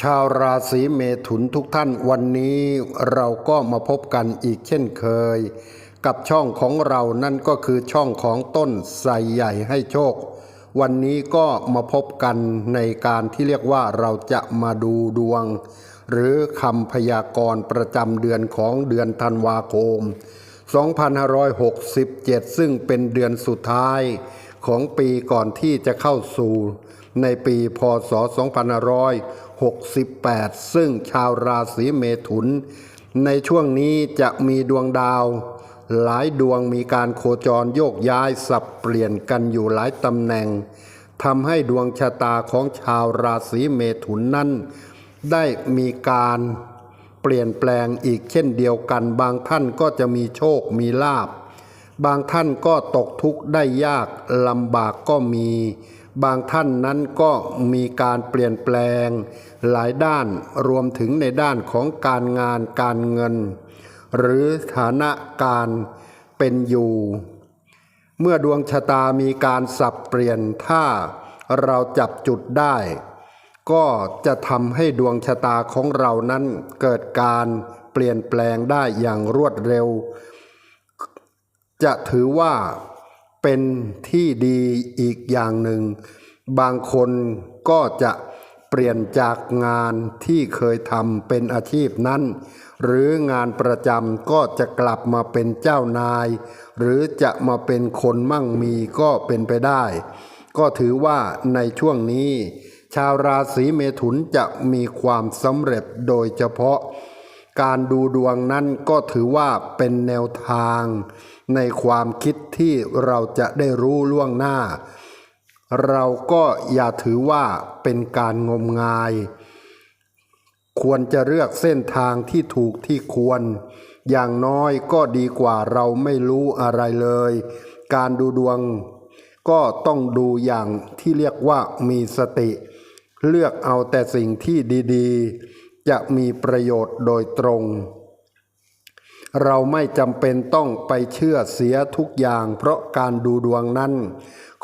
ชาวราศีเมถุนทุกท่านวันนี้เราก็มาพบกันอีกเช่นเคย กับช่องของเรานั่นก็คือช่องของต้นไทรใหญ่ให้โชค วันนี้ก็มาพบกันในการที่เรียกว่าเราจะมาดูดวง หรือคำพยากรณ์ประจำเดือนของเดือนธันวาคม 2567 ซึ่งเป็นเดือนสุดท้ายของปีก่อนที่จะเข้าสู่ในปีพศ68 ซึ่งชาวราศีเมถุน ในช่วงนี้จะมีดวงดาว หลายดวงมีการโคจรโยกย้ายสับเปลี่ยนกันอยู่หลายตำแหน่งทำให้ดวงชะตาของชาวราศีเมถุนนั้น ได้มีการเปลี่ยนแปลงอีกเช่นเดียวกัน บางท่านก็จะมีโชคมีลาบ บางท่านก็ตกทุกข์ได้ยากลำบากก็มี บางท่านนั้นก็มีการเปลี่ยนแปลง หลายด้านรวมถึงในด้านของการงานการเงิน หรือฐานะการเป็นอยู่ เมื่อดวงชะตามีการสับเปลี่ยนถ้าเราจับจุดได้ ก็จะทำให้ดวงชะตาของเรานั้นเกิดการเปลี่ยนแปลงได้อย่างรวดเร็ว จะถือว่า เป็นที่ดีอีกอย่างหนึ่ง บางคนก็จะเปลี่ยนจากงานที่เคยทำเป็นอาชีพนั้น หรืองานประจำก็จะกลับมาเป็นเจ้านาย หรือจะมาเป็นคนมั่งมีก็เป็นไปได้ ก็ถือว่าในช่วงนี้ ชาวราศีเมถุนจะมีความสำเร็จโดยเฉพาะ การดูดวงนั้นก็ถือว่าเป็นแนวทาง ในความคิดที่เราจะได้รู้ล่วงหน้า เราก็อย่าถือว่าเป็นการงมงาย ควรจะเลือกเส้นทางที่ถูกที่ควร อย่างน้อยก็ดีกว่าเราไม่รู้อะไรเลย การดูดวงก็ต้องดูอย่างที่เรียกว่ามีสติ เลือกเอาแต่สิ่งที่ดีๆ จะมีประโยชน์โดยตรง เราไม่จำเป็นต้องไปเชื่อเสียทุกอย่าง เพราะการดูดวงนั้น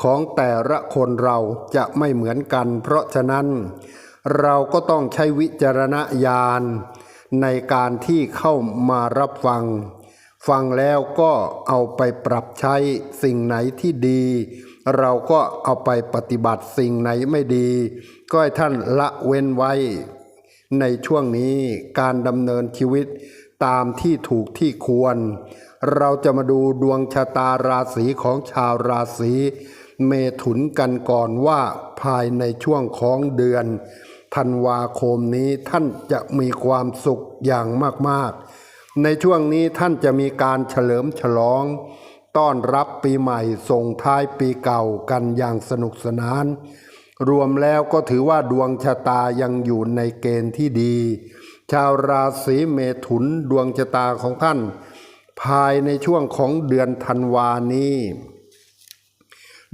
ของแต่ละคนเราจะไม่เหมือนกัน เพราะฉะนั้น เราก็ต้องใช้วิจารณญาณ ในการที่เข้ามารับฟัง ฟังแล้วก็เอาไปปรับใช้สิ่งไหนที่ดี เราก็เอาไปปฏิบัติสิ่งไหนไม่ดี ก็ให้ท่านละเว้นไว้ ในช่วงนี้การดำเนินชีวิต ตามที่ถูกที่ควร เราจะมาดูดวงชะตาราศีของชาวราศีเมถุนกันก่อนว่าภายในช่วงของเดือนธันวาคมนี้ท่านจะมีความสุขอย่างมากๆ ในช่วงนี้ท่านจะมีการเฉลิมฉลอง ต้อนรับปีใหม่ส่งท้ายปีเก่ากันอย่างสนุกสนาน รวมแล้วก็ถือว่าดวงชะตายังอยู่ในเกณฑ์ที่ดี ชาวราศีเมถุนดวงชะตาของท่าน ภายในช่วงของเดือนธันวานี้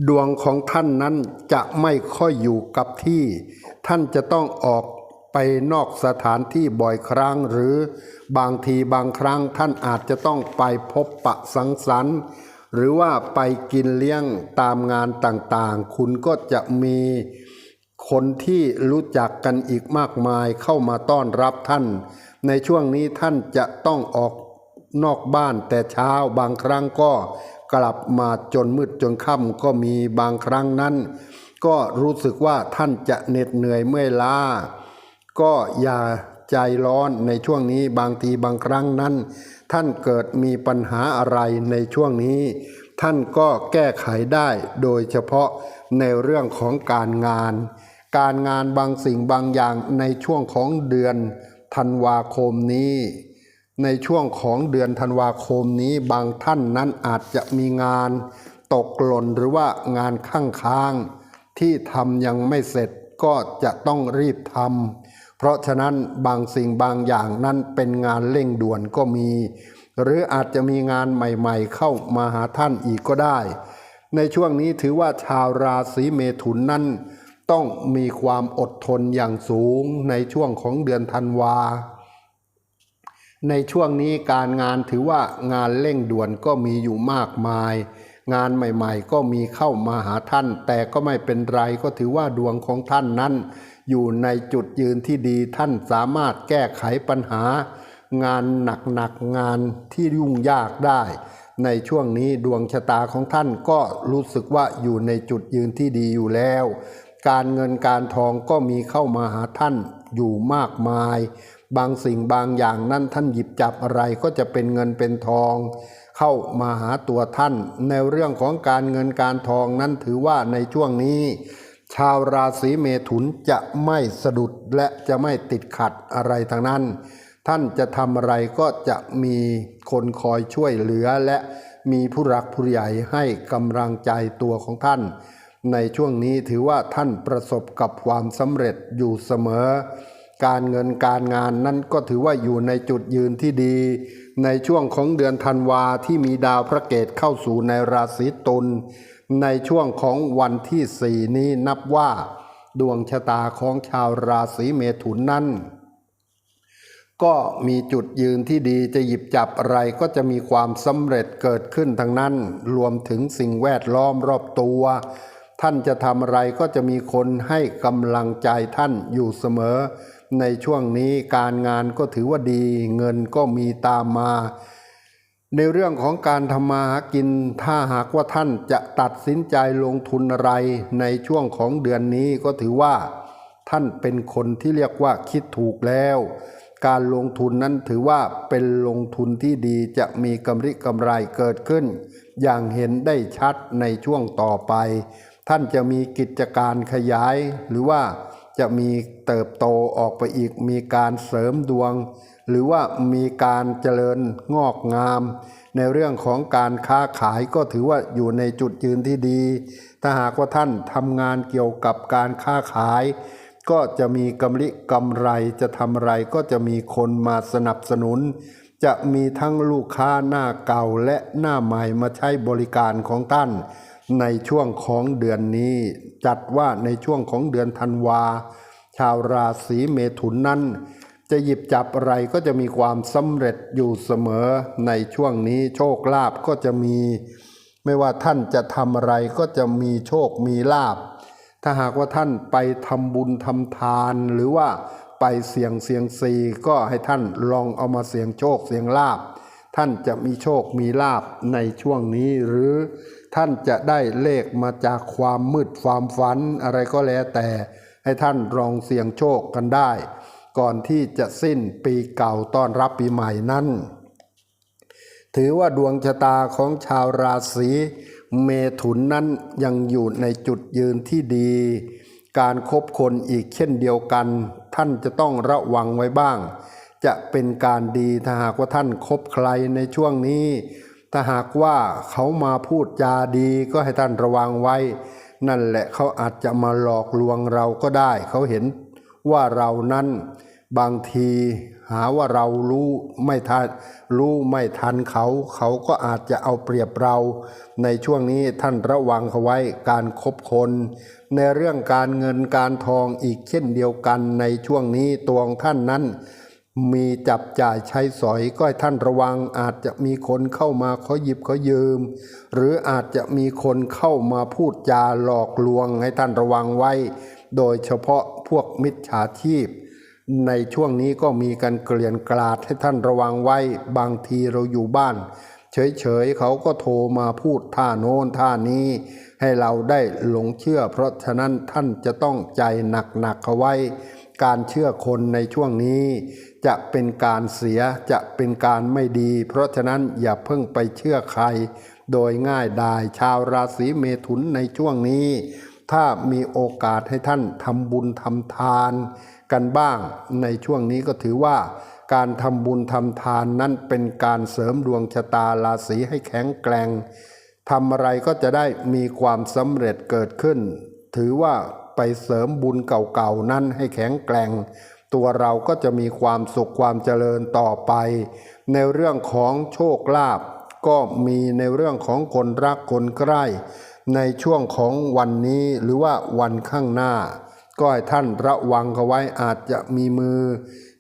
ดวงของท่านนั้นจะไม่ค่อยอยู่กับที่ ท่านจะต้องออกไปนอกสถานที่บ่อยครั้ง หรือบางทีบางครั้งท่านอาจจะต้องไปพบปะสังสรรค์ หรือว่าไปกินเลี้ยงตามงานต่างๆ คุณก็จะมี คนที่รู้จักกันอีกมากมายเข้ามาต้อนรับท่าน ในช่วงนี้ท่านจะต้องออกนอกบ้านแต่เช้าบางครั้งก็กลับมาจนมืดจนค่ำก็มีบางครั้งนั้น ก็รู้สึกว่าท่านจะเหน็ดเหนื่อยเมื่อยล้า ก็อย่าใจร้อนในช่วงนี้บางทีบางครั้งนั้น ท่านเกิดมีปัญหาอะไรในช่วงนี้ ท่านก็แก้ไขได้โดยเฉพาะในเรื่องของการงาน การงานบางสิ่งบางอย่างในช่วงของเดือนธันวาคมนี้ ในช่วงของเดือนธันวาคมนี้บางท่านนั้นอาจจะมีงานตกหล่นหรือว่างานข้างค้างที่ทำยังไม่เสร็จก็จะต้องรีบทำเพราะฉะนั้นบางสิ่งบางอย่างนั้นเป็นงานเร่งด่วนก็มี หรืออาจจะมีงานใหม่ๆ เข้ามาหาท่านอีกก็ได้ ในช่วงนี้ถือว่าชาวราศีเมถุนนั้น ต้องมีความอดทนอย่างสูงในช่วงของเดือนธันวา ในช่วงนี้การงานถือว่างานเร่งด่วนก็มีอยู่มากมาย งานใหม่ๆ ก็มีเข้ามาหาท่าน แต่ก็ไม่เป็นไรก็ถือว่าดวงของท่านนั้น อยู่ในจุดยืนที่ดีท่านสามารถแก้ไขปัญหา งานหนักๆงานที่ยุ่งยากได้ในช่วงนี้ดวงชะตาของท่านก็รู้สึกว่าอยู่ในจุดยืนที่ดีอยู่แล้ว การเงินการทองก็มีเข้ามาหาท่านอยู่มากมาย บางสิ่งบางอย่างนั้นท่านหยิบจับอะไรก็จะเป็นเงินเป็นทอง เข้ามาหาตัวท่าน ในเรื่องของการเงินการทองนั้นถือว่าในช่วงนี้ ชาวราศีเมถุนจะไม่สะดุดและจะไม่ติดขัดอะไรทางนั้น ท่านจะทำอะไรก็จะมีคนคอยช่วยเหลือและมีผู้รักผู้ใหญ่ให้กำลังใจตัวของท่าน ในช่วงนี้ถือว่าท่านประสบกับความสำเร็จอยู่เสมอ การเงินการงานนั้นก็ถือว่าอยู่ในจุดยืนที่ดี ในช่วงของเดือนธันวาที่มีดาวพระเกตเข้าสู่ในราศีตุลในช่วงของวันที่สี่นี้นับว่า ดวงชะตาของชาวราศีเมถุนนั้นก็มีจุดยืนที่ดีจะหยิบจับอะไรก็จะมีความสำเร็จเกิดขึ้นทั้งนั้น รวมถึงสิ่งแวดล้อมรอบตัว ท่านจะทำอะไรก็จะมีคนให้กำลังใจท่านอยู่เสมอ ในช่วงนี้การงานก็ถือว่าดี เงินก็มีตามมา ในเรื่องของการทำมาหากิน ถ้าหากว่าท่านจะตัดสินใจลงทุนอะไร ในช่วงของเดือนนี้ก็ถือว่า ท่านเป็นคนที่เรียกว่าคิดถูกแล้ว การลงทุนนั้นถือว่าเป็นลงทุนที่ดีจะมีกำไรกำไรเกิดขึ้น อย่างเห็นได้ชัดในช่วงต่อไป ท่านจะมีกิจการขยาย หรือว่าจะมีเติบโตออกไปอีก มีการเสริมดวง หรือว่ามีการเจริญงอกงาม ในเรื่องของการค้าขายก็ถือว่าอยู่ในจุดยืนที่ดี ถ้าหากว่าท่านทำงานเกี่ยวกับการค้าขาย ก็จะมีกำไรกำไรจะทำอะไรก็จะมีคนมาสนับสนุน จะมีทั้งลูกค้าหน้าเก่าและหน้าใหม่มาใช้บริการของท่าน ในช่วงของเดือนนี้ จัดว่าในช่วงของเดือนธันวา ชาวราศีเมถุนนั้น จะหยิบจับอะไรก็จะมีความสำเร็จอยู่เสมอ ในช่วงนี้โชคลาภก็จะมี ไม่ว่าท่านจะทำอะไรก็จะมีโชคมีลาภถ้าหากว่าท่านไปทำบุญทำทานหรือว่าไปเสี่ยงเสียงซีก็ให้ท่านลองเอามาเสี่ยงโชคเสี่ยงลาบท่านจะมีโชคมีลาบในช่วงนี้หรือ ท่านจะได้เลขมาจากความมืดความฝันอะไรก็แล้วแต่ให้ท่านลองเสี่ยงโชคกันได้ ก่อนที่จะสิ้นปีเก่าต้อนรับปีใหม่นั้น ถือว่าดวงชะตาของชาวราศีเมถุนนั้นยังอยู่ในจุดยืนที่ดี การคบคนอีกเช่นเดียวกัน ท่านจะต้องระวังไว้บ้าง จะเป็นการดีถ้าหากว่าท่านคบใครในช่วงนี้ ถ้าหากว่าเขามาพูดจาดีก็ให้ท่านระวังไว้ นั่นแหละเขาอาจจะมาหลอกลวงเราก็ได้ เขาเห็นว่าเรานั้นบางทีหาว่าเรารู้ไม่ทันรู้ไม่ทันเขา เขาก็อาจจะเอาเปรียบเรา ในช่วงนี้ท่านระวังเขาไว้การคบคน ในเรื่องการเงินการทองอีกเช่นเดียวกันในช่วงนี้ตัวของท่านนั้น มีจับจ่ายใช้สอยก็ให้ท่านระวังอาจจะมีคนเข้ามาขอหยิบขอยืม หรืออาจจะมีคนเข้ามาพูดจาหลอกลวงให้ท่านระวังไว้ โดยเฉพาะพวกมิจฉาชีพ ในช่วงนี้ก็มีการเกลื่อนกลาดให้ท่านระวังไว้ บางทีเราอยู่บ้าน เฉยๆเขาก็โทรมาพูดท่าโน้นท่านี้ ให้เราได้หลงเชื่อ เพราะฉะนั้นท่านจะต้องใจหนักๆเอาไว้ การเชื่อคนในช่วงนี้ จะเป็นการเสียจะเป็นการไม่ดี เพราะฉะนั้นอย่าเพิ่งไปเชื่อใคร โดยง่ายดายชาวราศีเมถุนในช่วงนี้ ถ้ามีโอกาสให้ท่านทำบุญทำทาน กันบ้างในช่วงนี้ก็ถือว่า การทำบุญทำทานนั้นเป็นการเสริมดวงชะตาราศีให้แข็งแกร่งทำอะไรก็จะได้มีความสำเร็จเกิดขึ้น ถือว่า ไปเสริมบุญเก่าๆนั้นให้แข็งแกร่ง ตัวเราก็จะมีความสุขความเจริญต่อไป ในเรื่องของโชคลาภก็มีในเรื่องของคนรักคนใกล้ ในช่วงของวันนี้หรือว่าวันข้างหน้า ก็ให้ท่านระวังเขาไว้อาจจะมีมือ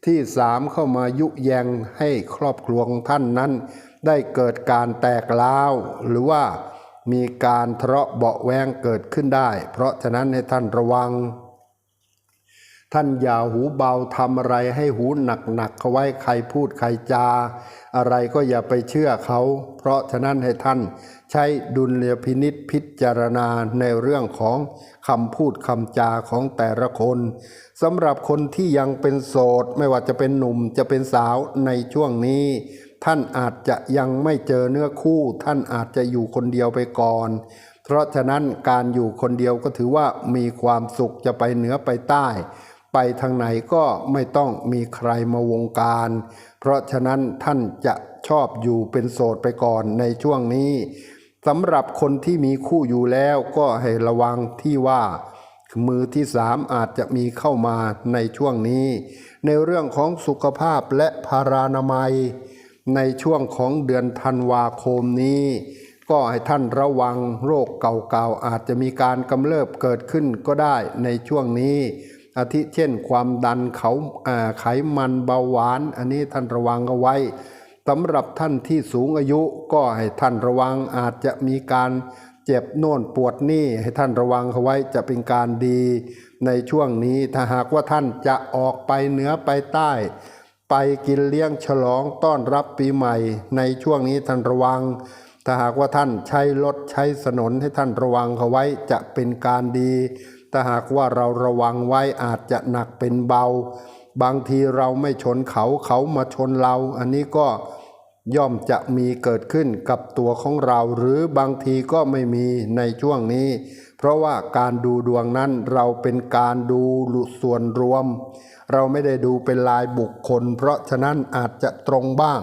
ที่สามเข้ามายุแยงให้ครอบครัวของท่านนั้น ได้เกิดการแตกล้าวหรือว่า มีการทะเลาะเบาแวงเกิดขึ้นได้ เพราะฉะนั้นให้ท่านระวัง ท่านอย่าหูเบาทำอะไรให้หูหนักหนักๆเขาไว้ใครพูดใครจา อะไรก็อย่าไปเชื่อเขา เพราะฉะนั้นให้ท่านใช้ดุลยพินิษพิจารณาในเรื่องของคำพูดคำจาของแต่ละคนสำหรับคนที่ยังเป็นโสด ไม่ว่าจะเป็นหนุ่มจะเป็นสาวในช่วงนี้ ท่านอาจจะยังไม่เจอเนื้อคู่ ท่านอาจจะอยู่คนเดียวไปก่อน เพราะฉะนั้นการอยู่คนเดียวก็ถือว่ามีความสุขจะไปเหนือไปใต้ ไปทางไหนก็ไม่ต้องมีใครมาวงการ เพราะฉะนั้นท่านจะชอบอยู่เป็นโสดไปก่อนในช่วงนี้สำหรับคนที่มีคู่อยู่แล้วก็ให้ระวังที่ว่า มือที่สามอาจจะมีเข้ามาในช่วงนี้ ในเรื่องของสุขภาพและพารานามัย ในช่วงของเดือนธันวาคมนี้ ก็ให้ท่านระวังโรคเก่าๆอาจจะมีการกำเริบเกิดขึ้นก็ได้ในช่วงนี้อาทิเช่นความดันเขาไขมันเบาหวาน อันนี้ท่านระวังเอาไว้สำหรับท่านที่สูงอายุก็ให้ท่านระวังอาจจะมีการเจ็บโน่นปวดนี่ให้ท่านระวังเอาไว้จะเป็นการดีในช่วงนี้ถ้าหากว่าท่านจะออกไปเหนือไปใต้ ไปกินเลี้ยงฉลองต้อนรับปีใหม่ในช่วงนี้ท่านระวัง ถ้าหากว่าท่านใช้รถใช้สนนให้ท่านระวังเขาไว้จะเป็นการดีถ้าหากว่าเราระวังไว้อาจจะหนักเป็นเบา บางทีเราไม่ชนเขาเขามาชนเรา อันนี้ก็ย่อมจะมีเกิดขึ้นกับตัวของเรา หรือบางทีก็ไม่มีในช่วงนี้ เพราะว่าการดูดวงนั้นเราเป็นการดูส่วนรวม เราไม่ได้ดูเป็นลายบุคคล เพราะฉะนั้นอาจจะตรงบ้าง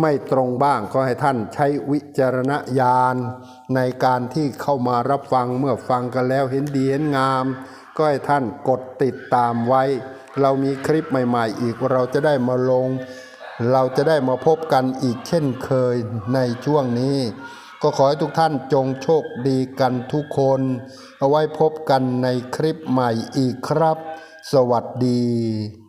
ไม่ตรงบ้างก็ให้ท่านใช้วิจารณญาณ ในการที่เข้ามารับฟังเมื่อฟังกันแล้วเห็นดีเห็นงาม ก็ให้ท่านกดติดตามไว้ เรามีคลิปใหม่ ๆ อีกเราจะได้มาลง เราจะได้มาพบกันอีกเช่นเคยในช่วงนี้ ก็ขอให้ทุกท่านจงโชคดีกันทุกคน เอาไว้พบกันในคลิปใหม่อีกครับ สวัสดี